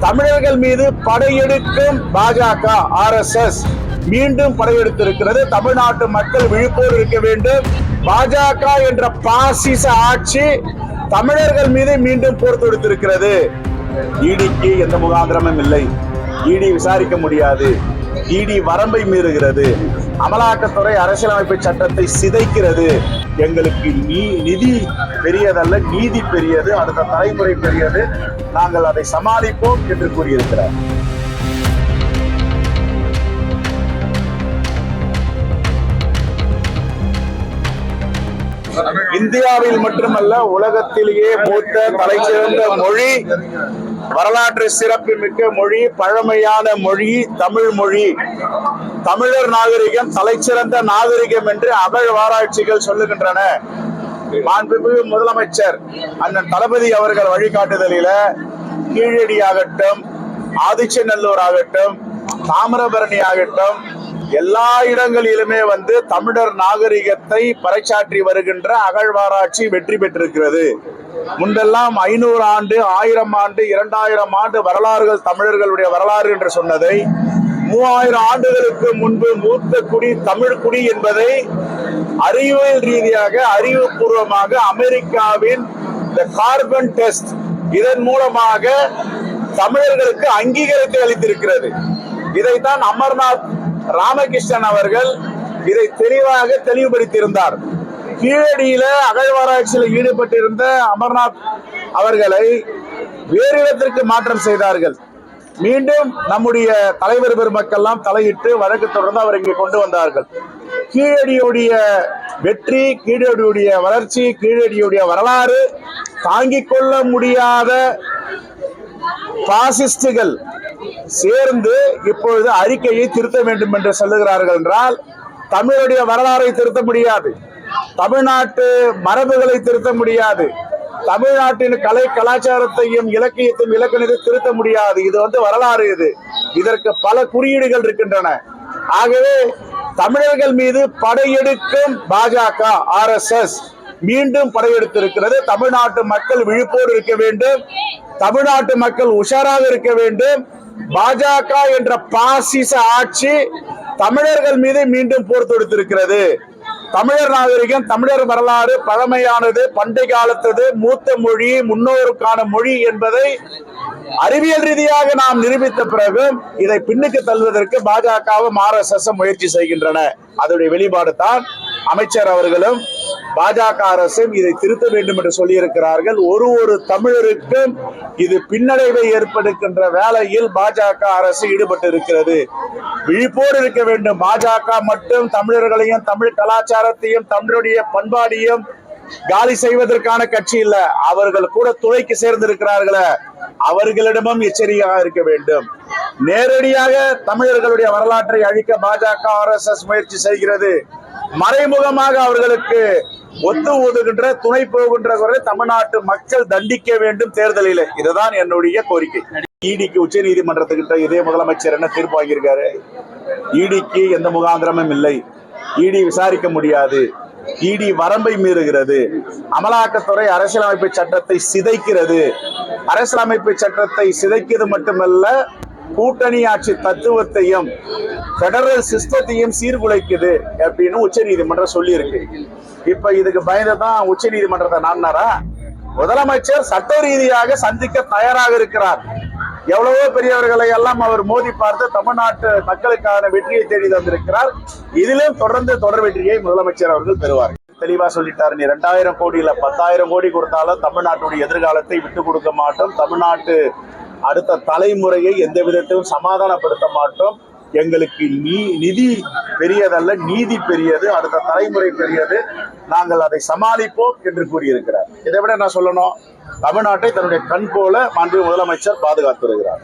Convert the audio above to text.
தமிழர்கள் மீது படையெடுக்கும் பாஜக ஆர்எஸ்எஸ் மீண்டும் படையெடுத்திருக்கிறது. தமிழ்நாட்டு மக்கள் விழிப்போடு இருக்க வேண்டும். பாஜக என்ற பாசிச ஆட்சி தமிழர்கள் மீது மீண்டும் போர் தொடுத்திருக்கிறது. ஈடிக்கு எந்த முகாந்திரமும் இல்லை. ஈடி விசாரிக்க முடியாது. ஈடி வரம்பை மீறுகிறது. அமலாக்கத்துறை அரசியலமைப்பு சட்டத்தை சிதைக்கிறது. எங்களுக்கு நீ நிதி பெரியதல்ல நீதி பெரியது அடுத்த தலைமுறை பெரியது. நாங்கள் அதை சமாளிப்போம் என்று கூறியிருக்கிறார். இந்தியாவில் மட்டுமல்ல உலகத்திலேயே மூத்த தலைசிறந்த மொழி வரலாற்று சிறப்பு மிக்க மொழி பழமையான மொழி தமிழ் மொழி. தமிழர் நாகரிகம் தலைச்சிறந்த நாகரிகம் என்று அகழ்வாராய்ச்சிகள் சொல்லுகின்றன. மாண்புமிகு முதலமைச்சர் அண்ணன் தளபதி அவர்கள் வழிகாட்டுதலில கீழடி ஆகட்டும் ஆதிச்சநல்லூர் ஆகட்டும் தாமிரபரணி ஆகட்டும் எல்லா இடங்களிலுமே வந்து தமிழர் நாகரிகத்தை பறைச்சாற்றி வருகின்ற அகழ்வாராய்ச்சி வெற்றி பெற்றிருக்கிறது. முன்பெல்லாம் ஐநூறு ஆண்டு ஆயிரம் ஆண்டு இரண்டாயிரம் ஆண்டு வரலாறுகள் தமிழர்களுடைய வரலாறு என்று சொன்னதை மூவாயிரம் ஆண்டுகளுக்கு முன்பு மூத்த குடி தமிழ் குடி என்பதை அறிவியல் ரீதியாக அறிவுபூர்வமாக அமெரிக்காவின் இந்த கார்பன் டெஸ்ட் இதன் மூலமாக தமிழர்களுக்கு அங்கீகாரத்தை அளித்திருக்கிறது. இதைத்தான் அமர்நாத் ராமகிருஷ்ணன் அவர்கள் இதை தெளிவாக தெளிவுபடுத்தியிருந்தார். கீழடியில அகழ்வாராய்ச்சியில் ஈடுபட்டிருந்த அமர்நாத் அவர்களை வேறு இடத்திற்கு மாற்றம் செய்தார்கள். மீண்டும் நம்முடைய தலைவர் பெருமக்கள்லாம் தலையிட்டு வழக்கு தொடர்ந்து அவர் இங்கே கொண்டு வந்தார்கள். கீழடியுடைய வெற்றி கீழடியுடைய வளர்ச்சி கீழடியுடைய வரலாறு தாங்கிக் கொள்ள முடியாத பாசிஸ்டுகள் சேர்ந்து இப்பொழுது அறிக்கையை திருத்த வேண்டும் என்று சொல்லுகிறார்கள் என்றால் தமிழுடைய வரலாறை திருத்த முடியாது. தமிழ்நாட்டு மரபுகளை திருத்த முடியாது. தமிழ்நாட்டின் கலை கலாச்சாரத்தையும் இலக்கியத்தையும் இலக்கணத்தை திருத்த முடியாது. இது வந்து வரலாறு இது. இதற்கு பல குறியீடுகள் இருக்கின்றன. ஆகவே தமிழர்கள் மீது படையெடுக்கும் பாஜக ஆர்எஸ்எஸ் மீண்டும் படையெடுத்திருக்கிறது. தமிழ்நாட்டு மக்கள் விழிப்போடு இருக்க வேண்டும். தமிழ்நாட்டு மக்கள் உஷாராக இருக்க வேண்டும். பாஜக என்ற பாசிச ஆட்சி தமிழர்கள் மீது மீண்டும் போர் தொடுத்திருக்கிறது. தமிழர் நாகரிகம் தமிழர் வரலாறு பழமையானது பண்டை காலத்தது மூத்த மொழி முன்னோருக்கான மொழி என்பதை அறிவியல் ரீதியாக நாம் நிரூபித்த பிறகு இதை பின்னுக்கு தள்ளுவதற்கு பாஜகவும் ஆர் எஸ் எஸ் முயற்சி செய்கின்றன. அதனுடைய வெளிப்பாடு தான் அமைச்சர் அவர்களும் பாஜக அரசும் இதை திருத்த வேண்டும் என்று சொல்லியிருக்கிறார்கள். ஒரு ஒரு தமிழருக்கும் இது பின்னடைவை ஏற்படுகின்ற வேலையில் பாஜக அரசு ஈடுபட்டு இருக்கிறது விழிப்போடு இருக்க வேண்டும். பாஜக மட்டும் தமிழர்களையும் தமிழ் கலாச்சாரத்தையும் தமிழுடைய பண்பாடையும் காலி செய்வதற்கான கட்சி இல்ல. அவர்கள் கூட துணைக்கு சேர்ந்திருக்கிறார்களே. அவர்களிடமும் எச்சரிக்கையாக இருக்க வேண்டும். நேரடியாக தமிழர்களுடைய வரலாற்றை அழிக்க பாஜக ஆர்எஸ்எஸ் முயற்சி செய்கிறது. மறைமுகமாக அவர்களுக்கு ஒத்து ஊதுகின்ற துணை போகின்றவர்களை தமிழ்நாட்டு மக்கள் தண்டிக்க வேண்டும் தேர்தலில். இதுதான் என்னுடைய கோரிக்கை. இடிக்கு உச்ச நீதிமன்றத்துக்கிட்ட இதே முதலமைச்சர் என்ன தீர்ப்பு வாங்கியிருக்காரு இடிக்கு எந்த முகாந்திரமும் இல்லை. இடி விசாரிக்க முடியாது. இடி வரம்பை மீறுகிறது. அமலாக்கத்துறை அரசியலமைப்பு சட்டத்தை சிதைக்கிறது. அரசியலமைப்பு சட்டத்தை சிதைக்கிறது மட்டுமல்ல கூட்டணி ஆட்சி தத்துவத்தையும் பெடரல் சிஸ்டத்தையும் சீர்குலைக்குது அப்படின்னு உச்ச நீதிமன்றம் சொல்லியிருக்கு. இப்ப இதுக்கு பயந்து தான் உச்ச நீதிமன்றத்தை நாடினாரா? முதலமைச்சர் சட்ட ரீதியாக சந்திக்க தயாராக இருக்கிறார். எவ்வளவோ பெரியவர்களை எல்லாம் அவர் மோதி பார்த்து தமிழ்நாட்டு மக்களுக்கான வெற்றியை தேடி தந்திருக்கிறார். இதிலும் தொடர்ந்து தொடர் வெற்றியை முதலமைச்சர் அவர்கள் பெறுவார். தெளிவா சொல்லிட்டார் நீ ரெண்டாயிரம் கோடியில பத்தாயிரம் கோடி கொடுத்தாலும் தமிழ்நாட்டுடைய எதிர்காலத்தை விட்டு கொடுக்க மாட்டோம். தமிழ்நாட்டு அடுத்த தலைமுறையை எந்த விதத்திலும் சமாதானப்படுத்த மாட்டோம். எங்களுக்கு நீ நிதி பெரியதல்ல நீதி பெரியது அடுத்த தலைமுறை பெரியது. நாங்கள் அதை சமாளிப்போம் என்று கூறியிருக்கிறார். இதை விட என்ன சொல்லணும்? தமிழ்நாட்டை தன்னுடைய கண் போல மாண்பு முதலமைச்சர் பாதுகாத்து வருகிறார்.